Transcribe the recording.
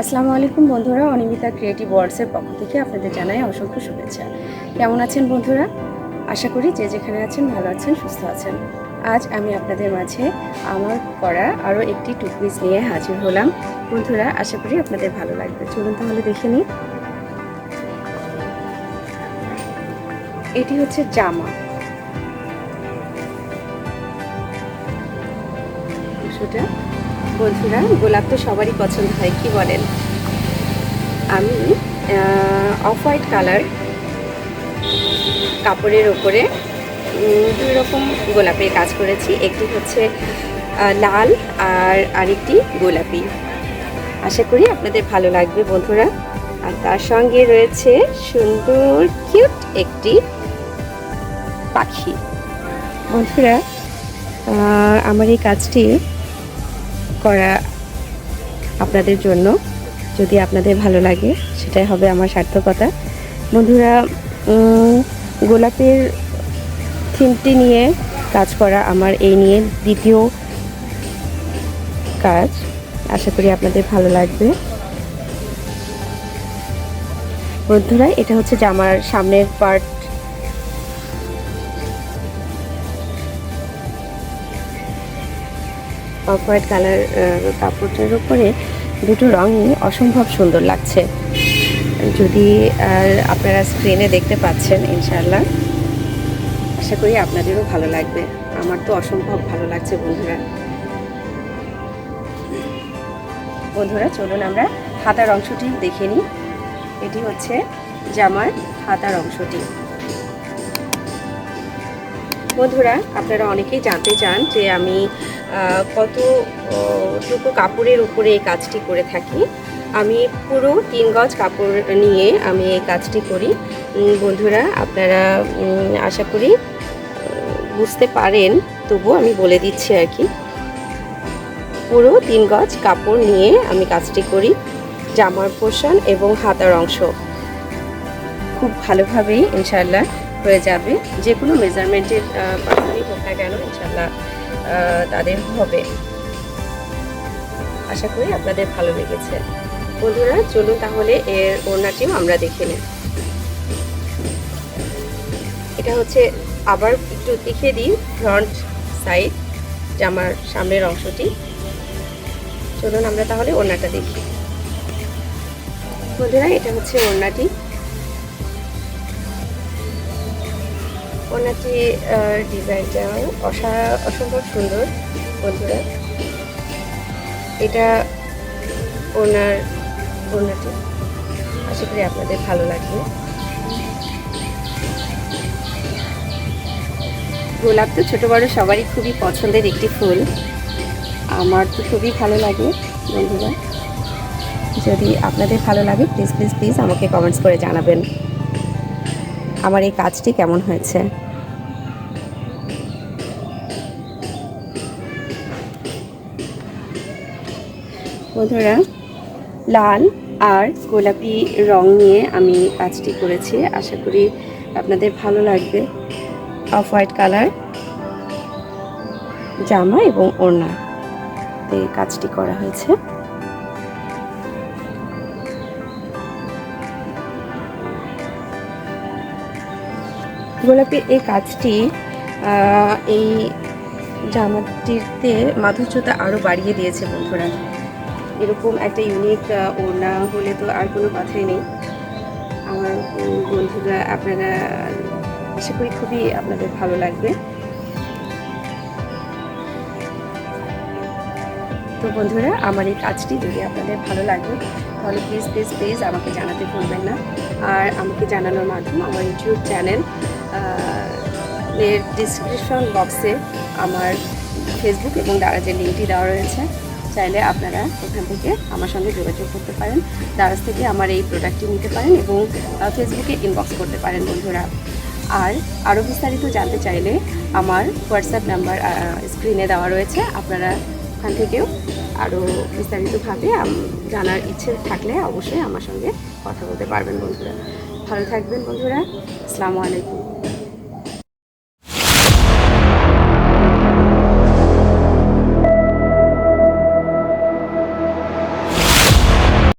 আসসালামু আলাইকুম বন্ধুরা, অনিমিতা ক্রিয়েটিভ ওয়ার্ডসের পক্ষ থেকে আপনাদের জানাই অসংখ্য শুভেচ্ছা। কেমন আছেন বন্ধুরা? আশা করি যে যেখানে আছেন, ভালো আছেন, সুস্থ আছেন। আজ আমি আপনাদের মাঝে আমার করা আরও একটি টুকরিজ নিয়ে হাজির হলাম। বন্ধুরা, আশা করি আপনাদের ভালো লাগবে। চলুন তাহলে দেখে নিই। এটি হচ্ছে জামা। সেটা বন্ধুরা গোলাপ তো সবারই পছন্দ হয়, কি বলেন? আমি অফ হোয়াইট কালার কাপড়ের ওপরে দুই রকম গোলাপের কাজ করেছি। একটি হচ্ছে লাল আর আরেকটি গোলাপি। আশা করি আপনাদের ভালো লাগবে বন্ধুরা। আর তার সঙ্গে রয়েছে সুন্দর কিউট একটি পাখি। বন্ধুরা আমার এই কাজটি করা আপনাদের জন্য। যদি আপনাদের ভালো লাগে, সেটাই হবে আমার সার্থকতা। বন্ধুরা গোলাপের থিমটি নিয়ে কাজ করা আমার এই নিয়ে দ্বিতীয় কাজ। আশা করি আপনাদের ভালো লাগবে। বন্ধুরা, এটা হচ্ছে জামার সামনের পার্ট অফ হোয়াইট কালার কাপড়টার উপরে দুটো রঙই অসম্ভব সুন্দর লাগছে। যদি, আর আপনারা স্ক্রিনে দেখতে পাচ্ছেন ইনশাল্লাহ আশা করি আপনাদেরও ভালো লাগবে। আমার তো অসম্ভব ভালো লাগছে, বন্ধুরা। বন্ধুরা, চলুন আমরা হাতার অংশটি দেখে নিই। এটি হচ্ছে জামার হাতার অংশটি। বন্ধুরা, আপনারা অনেকেই জানতে চান যে আমি আহ, কত টুকু কাপড়ের উপরে এই কাজটি করে থাকি আমি পুরো তিন গজ কাপড় নিয়ে আমি এই কাজটি করি। বন্ধুরা আপনারা আশা করি বুঝতে পারেন তবু আমি বলে দিচ্ছি আর কি। পুরো তিন গজ কাপড় নিয়ে আমি কাজটি করি জামার পোর্শন এবং হাতার অংশ। খুব ভালোভাবেই ইনশাল্লাহ হয়ে যাবে। যে কোনো মেজারমেন্টের পার্সনই হোক না কেন ইনশাল্লাহ তাদের হবে। আশা করি আপনাদের ভালো লেগেছে। বন্ধুরা, চলুন তাহলে এর ওড়নাটিও আমরা দেখে নিই। এটা হচ্ছে আবার একটু দেখিয়ে দিই ফ্রন্ট সাইড জামার সামনের অংশটি। চলুন আমরা তাহলে ওড়নাটা দেখি। বন্ধুরা, এটা হচ্ছে ওড়নাটি। ওনাটি ডিজাইনটা অসা, অসম্ভব সুন্দর বন্ধুরা। এটা ওনার ওনাটি আশা করি আপনাদের ভালো লাগবে। গোলাপ তো ছোটো বড়ো সবারই খুবই পছন্দের একটি ফুল। আমার তো খুবই ভালো লাগে বন্ধুরা। যদি আপনাদের ভালো লাগে প্লিজ প্লিজ প্লিজ আমাকে কমেন্টস করে জানাবেন। আমার এই কাজটি কেমন হয়েছে? বন্ধুরা, লাল আর গোলাপি রং নিয়ে আমি কাজটি করেছি। আশা করি আপনাদের ভালো লাগবে। অফ হোয়াইট কালার, জামা এবং ওড়না এই কাজটি করা হয়েছে। গোলাপের এই কাজটি এই জামাটিতে মাধুর্যতা আরও বাড়িয়ে দিয়েছে বন্ধুরা। এরকম একটা ইউনিক ওড়না হলে তো আর কোনো কথাই নেই। আমার বন্ধুরা, আপনারা, আশা করি খুবই আপনাদের ভালো লাগবে। তো বন্ধুরা, আমার এই কাজটি যদি আপনাদের ভালো লাগে, তাহলে প্লিজ প্লিজ প্লিজ আমাকে জানাতে ভুলবেন না। আর আমাকে জানানোর মাধ্যমে আমার ইউটিউব চ্যানেল এর ডিসক্রিপশন বক্সে আমার ফেসবুক এবং দারাজের লিঙ্কটি দেওয়া রয়েছে। চাইলে আপনারা ওখান থেকে আমার সঙ্গে যোগাযোগ করতে পারেন দারাজ থেকে আমার এই প্রোডাক্টটি নিতে পারেন এবং ফেসবুকে ইনবক্স করতে পারেন বন্ধুরা। আর আরও বিস্তারিত জানতে চাইলে আমার হোয়াটসঅ্যাপ নাম্বার স্ক্রিনে দেওয়া রয়েছে। আপনারা ওখান থেকেও আরও বিস্তারিতভাবে জানার ইচ্ছে থাকলে অবশ্যই আমার সঙ্গে কথা বলতে পারবেন বন্ধুরা। ভালো থাকবেন বন্ধুরা। আসসালামু আলাইকুম।